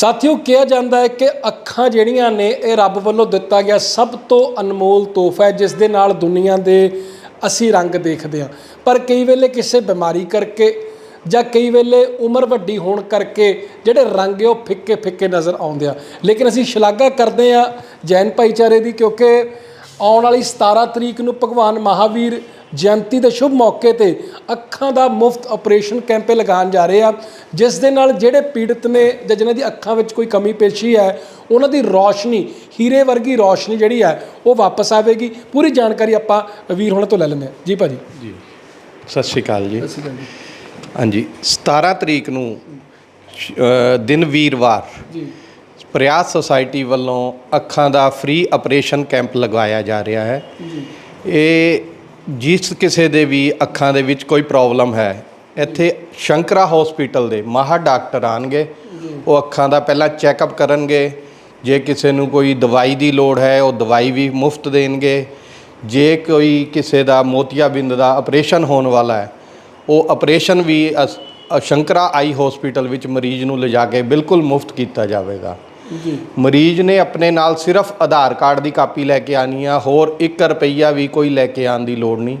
ਸਾਥੀਓ, ਕਿਹਾ ਜਾਂਦਾ ਹੈ ਕਿ ਅੱਖਾਂ ਜਿਹੜੀਆਂ ਨੇ, ਇਹ ਰੱਬ ਵੱਲੋਂ ਦਿੱਤਾ ਗਿਆ ਸਭ ਤੋਂ ਅਨਮੋਲ ਤੋਹਫਾ ਹੈ, ਜਿਸ ਦੇ ਨਾਲ ਦੁਨੀਆ ਦੇ ਅਸੀਂ ਰੰਗ ਦੇਖਦੇ ਹਾਂ। ਪਰ ਕਈ ਵੇਲੇ ਕਿਸੇ ਬਿਮਾਰੀ ਕਰਕੇ ਜਾਂ ਕਈ ਵੇਲੇ ਉਮਰ ਵੱਡੀ ਹੋਣ ਕਰਕੇ ਜਿਹੜੇ ਰੰਗ ਹੈ, ਉਹ ਫਿੱਕੇ ਫਿੱਕੇ ਨਜ਼ਰ ਆਉਂਦੇ ਆ। ਲੇਕਿਨ ਅਸੀਂ ਸ਼ਲਾਘਾ ਕਰਦੇ ਆ ਜੈਨ ਭਾਈਚਾਰੇ ਦੀ, ਕਿਉਂਕਿ ਆਉਣ ਵਾਲੀ 17 ਤਰੀਕ ਨੂੰ ਭਗਵਾਨ ਮਹਾਵੀਰ ਜਯੰਤੀ ਦੇ ਸ਼ੁਭ ਮੌਕੇ ਤੇ ਅੱਖਾਂ ਦਾ ਮੁਫਤ ਆਪਰੇਸ਼ਨ ਕੈਂਪ ਲਗਾਉਣ ਜਾ ਰਹੇ ਆ। ਜਿਸ ਦੇ ਨਾਲ ਜਿਹੜੇ ਪੀੜਤ ਨੇ ਜਾਂ ਜਿਨ੍ਹਾਂ ਦੀ ਅੱਖਾਂ ਵਿੱਚ ਕੋਈ ਕਮੀ ਪੇਸ਼ੀ ਹੈ ਉਹਨਾਂ ਦੀ ਰੌਸ਼ਨੀ ਹੀਰੇ ਵਰਗੀ ਰੌਸ਼ਨੀ ਜਿਹੜੀ ਹੈ ਉਹ ਵਾਪਸ ਆਵੇਗੀ। ਪੂਰੀ ਜਾਣਕਾਰੀ ਆਪਾਂ ਵੀਰ ਹੁਣ ਤੋਂ ਲੈ ਲੈਂਦੇ ਹਾਂ। ਜੀ ਭਾਜੀ। ਜੀ। ਸਤਿ ਸ਼੍ਰੀ ਅਕਾਲ ਜੀ। ਹਾਂਜੀ 17 ਤਰੀਕ ਨੂੰ ਦਿਨ ਵੀਰਵਾਰ ਜੀ। ਪ੍ਰਯਾਸ ਸੁਸਾਇਟੀ ਵੱਲੋਂ ਅੱਖਾਂ ਦਾ ਫ੍ਰੀ ਆਪਰੇਸ਼ਨ ਕੈਂਪ ਲਗਾਇਆ ਜਾ ਰਿਹਾ ਹੈ। ਜੀ। ਇਹ ਜਿਸ ਕਿਸੇ ਦੇ ਵੀ ਅੱਖਾਂ ਦੇ ਵਿੱਚ ਕੋਈ ਪ੍ਰੋਬਲਮ ਹੈ, ਇੱਥੇ ਸ਼ੰਕਰਾ ਹਸਪੀਟਲ ਦੇ ਮਾਹਰ ਡਾਕਟਰ ਆਣਗੇ। ਉਹ ਅੱਖਾਂ ਦਾ ਪਹਿਲਾਂ ਚੈੱਕਅਪ ਕਰਨਗੇ। ਜੇ ਕਿਸੇ ਨੂੰ ਕੋਈ ਦਵਾਈ ਦੀ ਲੋੜ ਹੈ, ਉਹ ਦਵਾਈ ਵੀ ਮੁਫਤ ਦੇਣਗੇ। ਜੇ ਕੋਈ ਕਿਸੇ ਦਾ ਮੋਤੀਆਬਿੰਦ ਦਾ ਆਪਰੇਸ਼ਨ ਹੋਣ ਵਾਲਾ ਹੈ, ਉਹ ਆਪਰੇਸ਼ਨ ਵੀ ਅ- ਸ਼ੰਕਰਾ ਆਈ ਹਸਪੀਟਲ ਵਿੱਚ ਮਰੀਜ਼ ਨੂੰ ਲਿਜਾ ਕੇ ਬਿਲਕੁਲ ਮੁਫਤ ਕੀਤਾ ਜਾਵੇਗਾ। ਜੀ। ਮਰੀਜ਼ ਨੇ ਆਪਣੇ ਨਾਲ ਸਿਰਫ ਆਧਾਰ ਕਾਰਡ ਦੀ ਕਾਪੀ ਲੈ ਕੇ ਆਣੀ ਆ ਹੋਰ 1 ਰੁਪਈਆ ਵੀ ਕੋਈ ਲੈ ਕੇ ਆਉਣ ਦੀ ਲੋੜ ਨਹੀਂ।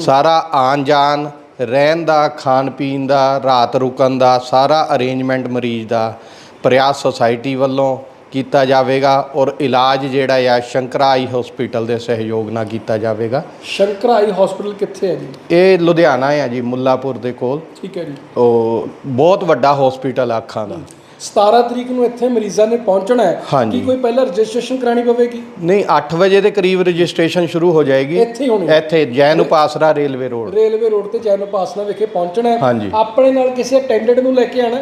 ਸਾਰਾ ਆਣ ਜਾਣ ਰਹਿਣ ਦਾ ਖਾਣ ਪੀਣ ਦਾ ਰਾਤ ਰੁਕਣ ਦਾ ਸਾਰਾ ਅਰੇਂਜਮੈਂਟ ਮਰੀਜ਼ ਦਾ ਪ੍ਰਯਾਸ ਸੁਸਾਇਟੀ ਵੱਲੋਂ ਕੀਤਾ ਜਾਵੇਗਾ ਔਰ ਇਲਾਜ ਜਿਹੜਾ ਆ ਸ਼ੰਕਰਾਈ ਹਸਪੀਟਲ ਦੇ ਸਹਿਯੋਗ ਨਾਲ ਕੀਤਾ ਜਾਵੇਗਾ। ਸ਼ੰਕਰਾਈ ਹਸਪੀਟਲ ਕਿੱਥੇ ਹੈ ਜੀ? ਇਹ ਲੁਧਿਆਣਾ ਆ ਜੀ ਮੁੱਲਾਪੁਰ ਦੇ ਕੋਲ। ਠੀਕ ਹੈ ਜੀ। ਉਹ ਬਹੁਤ ਵੱਡਾ ਹਸਪੀਟਲ ਆ ਅੱਖਾਂ ਦਾ। 17 ਤਰੀਕ ਨੂੰ ਇੱਥੇ ਮਰੀਜ਼ਾਂ ਨੇ ਪਹੁੰਚਣਾ ਹੈ। ਕੀ ਕੋਈ ਪਹਿਲਾਂ ਰਜਿਸਟ੍ਰੇਸ਼ਨ ਕਰਾਣੀ ਪਵੇਗੀ? ਨਹੀਂ 8 ਵਜੇ ਦੇ ਕਰੀਬ ਰਜਿਸਟ੍ਰੇਸ਼ਨ ਸ਼ੁਰੂ ਹੋ ਜਾਏਗੀ। ਇੱਥੇ ਹੋਣੀ ਹੈ। ਇੱਥੇ Jain Upasra railway road. Railway road ਤੇ ਜੈਨ ਉਪਾਸਨਾ ਵਿਖੇ ਪਹੁੰਚਣਾ ਹੈ। ਆਪਣੇ ਨਾਲ ਕਿਸੇ ਅਟੈਂਡੈਂਟ ਨੂੰ ਲੈ ਕੇ ਆਣਾ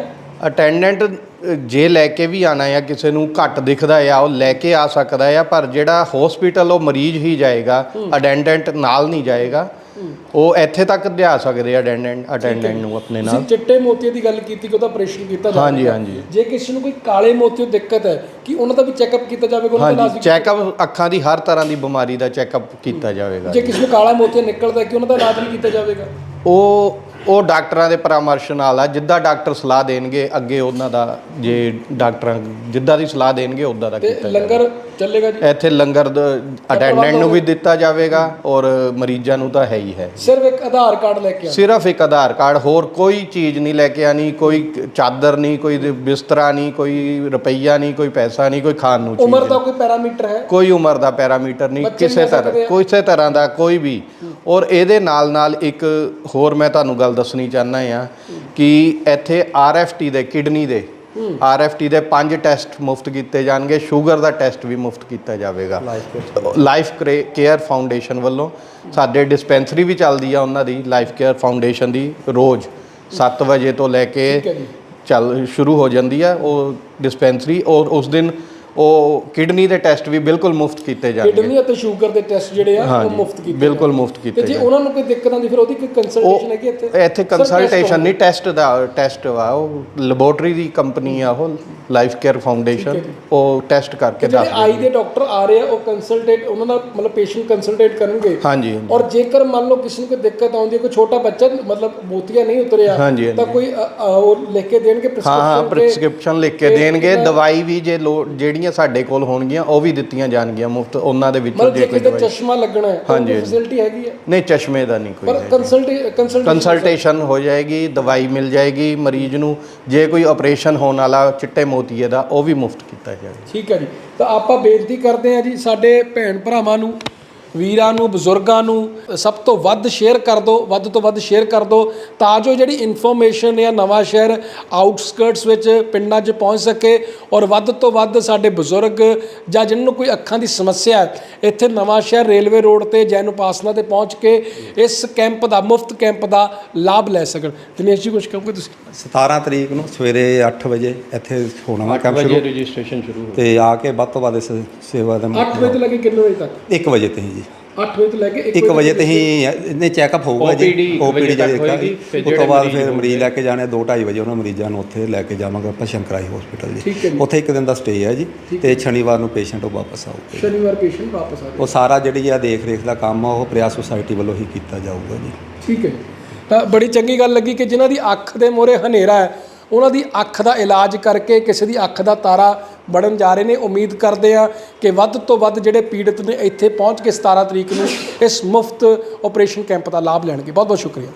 ਅਟੈਂਡੈਂਟ ਜੇ ਲੈ ਕੇ ਵੀ ਆਣਾ ਆ ਕਿਸੇ ਨੂੰ ਘੱਟ ਦਿਖਦਾ ਆ ਉਹ ਲੈ ਕੇ ਆ ਸਕਦਾ ਆ ਪਰ ਜਿਹੜਾ ਹਸਪੀਟਲ ਉਹ ਮਰੀਜ਼ ਹੀ ਜਾਏਗਾ ਅਟੈਂਡੈਂਟ ਨਾਲ ਨਹੀਂ ਜਾਏਗਾ। ਉਹ ਇੱਥੇ ਤੱਕ ਲਿਆ ਸਕਦੇ ਆ ਅਟੈਂਡੈਂਟ ਅਟੈਂਡੈਂਟ ਨੂੰ ਆਪਣੇ ਤੁਸੀਂ ਨਾਲ। ਚਿੱਟੇ ਮੋਤੀਏ ਦੀ ਗੱਲ ਕੀਤੀ ਕਿ ਉਹਦਾ ਆਪਰੇਸ਼ਨ ਕੀਤਾ ਜਾਵੇਗਾ। ਹਾਂਜੀ, ਹਾਂਜੀ। ਜੇ ਕਿਸੇ ਨੂੰ ਕੋਈ ਕਾਲੇ ਮੋਤੀਏ ਦੀ ਦਿੱਕਤ ਹੈ ਕਿ ਉਹਨਾਂ ਦਾ ਵੀ ਚੈੱਕਅਪ ਕੀਤਾ ਜਾਵੇਗਾ ਉਹਨਾਂ ਦਾ ਇਲਾਜ ਚੈੱਕਅਪ ਅੱਖਾਂ ਦੀ ਹਰ ਤਰ੍ਹਾਂ ਦੀ ਬਿਮਾਰੀ ਦਾ ਚੈੱਕਅਪ ਕੀਤਾ ਜਾਵੇਗਾ। ਜੇ ਕਿਸੇ ਨੂੰ ਕਾਲਾ ਮੋਤੀਆ ਨਿਕਲਦਾ ਕਿ ਉਹਨਾਂ ਦਾ ਇਲਾਜ ਵੀ ਕੀਤਾ ਜਾਵੇਗਾ? ਉਹ ਉਹ ਡਾਕਟਰਾਂ ਦੇ ਪਰਾਮਰਸ਼ ਨਾਲ ਆ ਜਿੱਦਾਂ ਡਾਕਟਰ ਸਲਾਹ ਦੇਣਗੇ ਅੱਗੇ ਉਹਨਾਂ ਦਾ ਜੇ ਡਾਕਟਰਾਂ ਜਿੱਦਾਂ ਦੀ ਸਲਾਹ ਦੇਣਗੇ ਉਦਾਂ ਦਾ ਤੇ ਕੀਤਾ ਜਾਵੇਗਾ। ਲੰਗਰ ਚੱਲੇਗਾ ਜੀ? ਇੱਥੇ ਲੰਗਰ ਅਟੈਂਡੈਂਟ ਨੂੰ ਵੀ ਦਿੱਤਾ ਜਾਵੇਗਾ ਔਰ ਮਰੀਜ਼ਾਂ ਨੂੰ ਤਾਂ ਹੈ ਹੀ ਹੈ। ਸਿਰਫ ਇੱਕ ਆਧਾਰ ਕਾਰਡ ਲੈ ਕੇ ਸਿਰਫ ਇੱਕ ਆਧਾਰ ਕਾਰਡ ਹੋਰ ਕੋਈ ਚੀਜ਼ ਨਹੀਂ ਲੈ ਕੇ ਆਣੀ ਕੋਈ ਚਾਦਰ ਨਹੀਂ ਕੋਈ ਬਿਸਤਰਾ ਨਹੀਂ ਕੋਈ ਰੁਪਈਆ ਨਹੀਂ ਕੋਈ ਪੈਸਾ ਨਹੀਂ ਕੋਈ ਖਾਣ ਨੂੰ ਚੀਜ਼ ਉਮਰ ਦਾ ਨਹੀਂ। ਕੋਈ ਪੈਰਾਮੀਟਰ ਹੈ? ਕੋਈ ਉਮਰ ਦਾ ਪੈਰਾਮੀਟਰ ਨਹੀਂ ਬੱਚੇ ਕਿਸੇ ਲੈ ਸਕਦੇ ਤਰ੍ਹਾਂ ਆ। ਕਿਸੇ ਤਰ੍ਹਾਂ ਦਾ ਕੋਈ ਵੀ ਔਰ ਇਹਦੇ ਨਾਲ ਨਾਲ ਇੱਕ ਹੋਰ ਮੈਂ ਤੁਹਾਨੂੰ ਗੱਲ ਦੱਸਣੀ ਚਾਹੁੰਦਾ ਆ ਕਿ ਇੱਥੇ ਆਰਐਫਟੀ ਦੇ ਕਿਡਨੀ ਦੇ ਆਰਐਫਟੀ ਦੇ ਪੰਜ ਟੈਸਟ ਮੁਫਤ ਕੀਤੇ ਜਾਣਗੇ ਸ਼ੂਗਰ ਦਾ ਟੈਸਟ ਵੀ ਮੁਫਤ ਕੀਤਾ ਜਾਵੇਗਾ। ਲਾਈਫ ਕੇਅਰ ਫਾਊਂਡੇਸ਼ਨ ਵੱਲੋਂ ਸਾਡੇ ਡਿਸਪੈਂਸਰੀ ਵੀ ਚੱਲਦੀ ਆ ਉਹਨਾਂ ਦੀ ਲਾਈਫ ਕੇਅਰ ਫਾਊਂਡੇਸ਼ਨ ਦੀ ਰੋਜ਼ 7 ਵਜੇ ਤੋਂ ਲੈ ਕੇ ਚੱਲ ਸ਼ੁਰੂ ਹੋ ਜਾਂਦੀ ਆ ਉਹ ਡਿਸਪੈਂਸਰੀ ਔਰ ਉਸ ਦਿਨ ਉਹ ਕਿਡਨੀ ਦੇ ਟੈਸਟ ਵੀ ਬਿਲਕੁਲ ਮੁਫਤ ਕੀਤੇ ਜਾਣਗੇ। ਕਿਡਨੀ ਅਤੇ ਸ਼ੂਗਰ ਦੇ ਟੈਸਟ ਜਿਹੜੇ ਆ ਉਹ ਮੁਫਤ ਕੀਤੇ ਬਿਲਕੁਲ। ਮੁਫਤ ਤੇ ਕੀਤੇ ਜੇ ਜਾਣਗੇ। ਉਹਨਾਂ ਨੂੰ ਕੋਈ ਦਿੱਕਤ ਆਉਂਦੀ ਫਿਰ ਉਹਦੀ ਕੋਈ ਕੰਸਲਟੇਸ਼ਨ ਹੈਗੀ ਇੱਥੇ? ਇੱਥੇ ਕੰਸਲਟੇਸ਼ਨ ਨਹੀਂ ਟੈਸਟ ਦਾ ਟੈਸਟ ਵਾ ਉਹ ਲੈਬੋਰਟਰੀ ਦੀ ਕੰਪਨੀ ਆ ਉਹ ਲਾਈਫ ਕੇਅਰ ਫਾਊਂਡੇਸ਼ਨ ਉਹ ਟੈਸਟ ਕਰਕੇ ਜਿਹੜੇ ਦੱਸ ਆਈ ਦੇ ਡਾਕਟਰ ਆ ਰਹੇ ਆ ਉਹ ਕੰਸਲਟੇਟ ਉਹਨਾਂ ਦਾ ਮਤਲਬ ਪੇਸ਼ੈਂਟ ਕੰਸਲਟੇਟ ਕਰਨਗੇ। ਹਾਂਜੀ ਔਰ ਜੇਕਰ ਮੰਨ ਲਓ ਕਿਸੇ ਨੂੰ ਕੋਈ ਦਿੱਕਤ ਆਉਂਦੀ ਹੈ ਕੋਈ ਛੋਟਾ ਬੱਚਾ ਮਤਲਬ ਮੋਤੀਆ ਨਹੀਂ ਉਤਰਿਆ। ਤਾਂ ਕੋਈ ਉਹ ਲਿਖ ਕੇ ਦੇਣਗੇ ਹਾਂ ਹਾਂ prescription ਪ੍ਰੈਸਕ੍ਰਿਪਸ਼ਨ ਲਿਖ ਕੇ ਤੇ ਦੇਣਗੇ। ਦਵਾਈ ਵੀ ਜੇ ਲੋੜ ਜਿਹੜੀਆਂ ਸਾਡੇ ਕੋਲ ਹੋਣਗੀਆਂ ਉਹ ਵੀ ਦਿੱਤੀਆਂ ਜਾਣਗੀਆਂ ਮੁਫਤ ਉਹਨਾਂ ਦੇ ਵਿੱਚੋਂ ਮਤਲਬ ਜੇ ਜੇ ਕੋਈ ਕਿਤੇ ਦਵਾਈ ਚਸ਼ਮਾ ਲੱਗਣਾ ਹੈ ਤਾਂ ਹਾਂਜੀ। ਫੈਸਿਲਿਟੀ ਹੈਗੀ ਹੈ ਨਹੀਂ ਚਸ਼ਮੇ ਦਾ ਨਹੀਂ ਕੋਈ ਪਰ ਹੈ। ਕੰਸਲਟੇ ਕੰਸਲਟੇਸ਼ਨ ਕੰਸਲਟੇਸ਼ਨ ਹੋ ਜਾਏਗੀ ਦਵਾਈ ਮਿਲ ਜਾਏਗੀ ਮਰੀਜ਼ ਨੂੰ ਜੇ ਕੋਈ ਆਪਰੇਸ਼ਨ ਹੋਣ ਵਾਲਾ ਚਿੱਟੇ ਮੋਤੀਏ ਦਾ ਉਹ ਵੀ ਮੁਫਤ ਕੀਤਾ ਜਾਏਗਾ ਠੀਕ ਹੈ ਜੀ ਤਾਂ ਆਪਾਂ ਬੇਨਤੀ ਕਰਦੇ ਹਾਂ ਜੀ ਸਾਡੇ ਭੈਣ ਭਰਾਵਾਂ ਨੂੰ ਵੀਰਾਂ ਨੂੰ ਬਜ਼ੁਰਗਾਂ ਨੂੰ ਸਭ ਤੋਂ ਵੱਧ ਸ਼ੇਅਰ ਕਰ ਦਿਓ ਵੱਧ ਤੋਂ ਵੱਧ ਸ਼ੇਅਰ ਕਰ ਦਿਓ ਤਾਂ ਜੋ ਜਿਹੜੀ ਇਨਫੋਰਮੇਸ਼ਨ ਹੈ ਨਵਾਂ ਸ਼ਹਿਰ ਆਊਟਸਕਰਟਸ ਵਿੱਚ ਪਿੰਡਾਂ 'ਚ ਪਹੁੰਚ ਸਕੇ ਔਰ ਵੱਧ ਤੋਂ ਵੱਧ ਸਾਡੇ ਬਜ਼ੁਰਗ ਜਾਂ ਜਿਨ੍ਹਾਂ ਨੂੰ ਕੋਈ ਅੱਖਾਂ ਦੀ ਸਮੱਸਿਆ ਹੈ ਇੱਥੇ ਨਵਾਂ ਸ਼ਹਿਰ ਰੇਲਵੇ ਰੋਡ ਤੇ ਜੈਨ ਉਪਾਸਨਾ ਤੇ ਪਹੁੰਚ ਕੇ ਇਸ ਕੈਂਪ ਦਾ ਮੁਫਤ ਕੈਂਪ ਦਾ ਲਾਭ ਲੈ ਸਕਣ। ਦਿਨੇਸ਼ ਜੀ ਕੁਝ ਕਹੋਗੇ ਤੁਸੀਂ? 17 ਤਰੀਕ ਨੂੰ ਸਵੇਰੇ 8 ਵਜੇ ਇੱਥੇ ਹੋਣਾ ਵਾ ਕੈਂਪ ਸ਼ੁਰੂ। ਰਜਿਸਟ੍ਰੇਸ਼ਨ ਸ਼ੁਰੂ ਤੇ ਆ ਕੇ ਵੱਧ ਤੋਂ ਵੱਧ ਇਸ ਸੇਵਾ ਦਾ 8 ਵਜੇ ਤੋਂ ਲੈ ਕੇ ਕਿੰਨੇ ਵਜੇ ਤੱਕ? 1 ਵਜੇ ਤੇ ਹੀ ਜੀ। 8 ਵਜੇ ਤੋਂ ਲੈ ਕੇ 1 ਵਜੇ ਤੇ ਹੀ ਇਹਨੇ ਚੈੱਕਅਪ ਹੋਊਗਾ ਜੀ OPD ਤੱਕ ਹੋਏਗੀ, ਉਸ ਤੋਂ ਜਿਹੜੇ ਬਾਅਦ ਫਿਰ। ਮਰੀਜ਼ ਲੈ ਕੇ ਜਾਣੇ 2:30 ਵਜੇ ਉਹਨਾਂ ਮਰੀਜ਼ਾਂ ਨੂੰ ਉੱਥੇ ਲੈ ਕੇ ਜਾਵਾਂਗੇ ਆਪਾਂ ਸ਼ੰਕਰਾਈ ਹਸਪੀਟਲ ਜੀ। ਉੱਥੇ ਇੱਕ ਦਿਨ ਦਾ ਸਟੇ ਹੈ ਜੀ ਤੇ ਸ਼ਨੀਵਾਰ ਨੂੰ ਪੇਸ਼ੈਂਟ ਉਹ ਵਾਪਸ ਆਊਗਾ ਸ਼ਨੀਵਾਰ ਪੇਸ਼ੈਂਟ ਵਾਪਸ ਆ ਉਹ ਸਾਰਾ ਜਿਹੜੀ ਆ ਦੇਖ ਰੇਖ ਦਾ ਕੰਮ ਆ ਉਹ ਪ੍ਰਿਆ ਸੁਸਾਇਟੀ ਵੱਲੋਂ ਹੀ ਕੀਤਾ ਜਾਊਗਾ ਜੀ ਠੀਕ ਹੈ। ਤਾਂ ਬੜੀ ਚੰਗੀ ਗੱਲ ਲੱਗੀ ਕਿ ਜਿਨ੍ਹਾਂ ਦੀ ਅੱਖ ਦੇ ਮੋਰੇ ਹਨੇਰਾ ਹੈ ਉਹਨਾਂ ਦੀ ਅੱਖ ਦਾ ਇਲਾਜ ਕਰਕੇ ਕਿਸੇ ਦੀ ਅੱਖ ਦਾ ਤਾਰਾ ਬਣਨ ਜਾ ਰਹੇ ਨੇ। ਉਮੀਦ ਕਰਦੇ ਆ ਕਿ ਵੱਧ ਤੋਂ ਵੱਧ ਜਿਹੜੇ ਪੀੜਤ ਨੇ ਇੱਥੇ ਪਹੁੰਚ ਕੇ 17 ਤਰੀਕ ਨੂੰ ਇਸ ਮੁਫਤ ਆਪਰੇਸ਼ਨ ਕੈਂਪ ਦਾ ਲਾਭ ਲੈਣਗੇ। ਬਹੁਤ ਬਹੁਤ ਸ਼ੁਕਰੀਆ।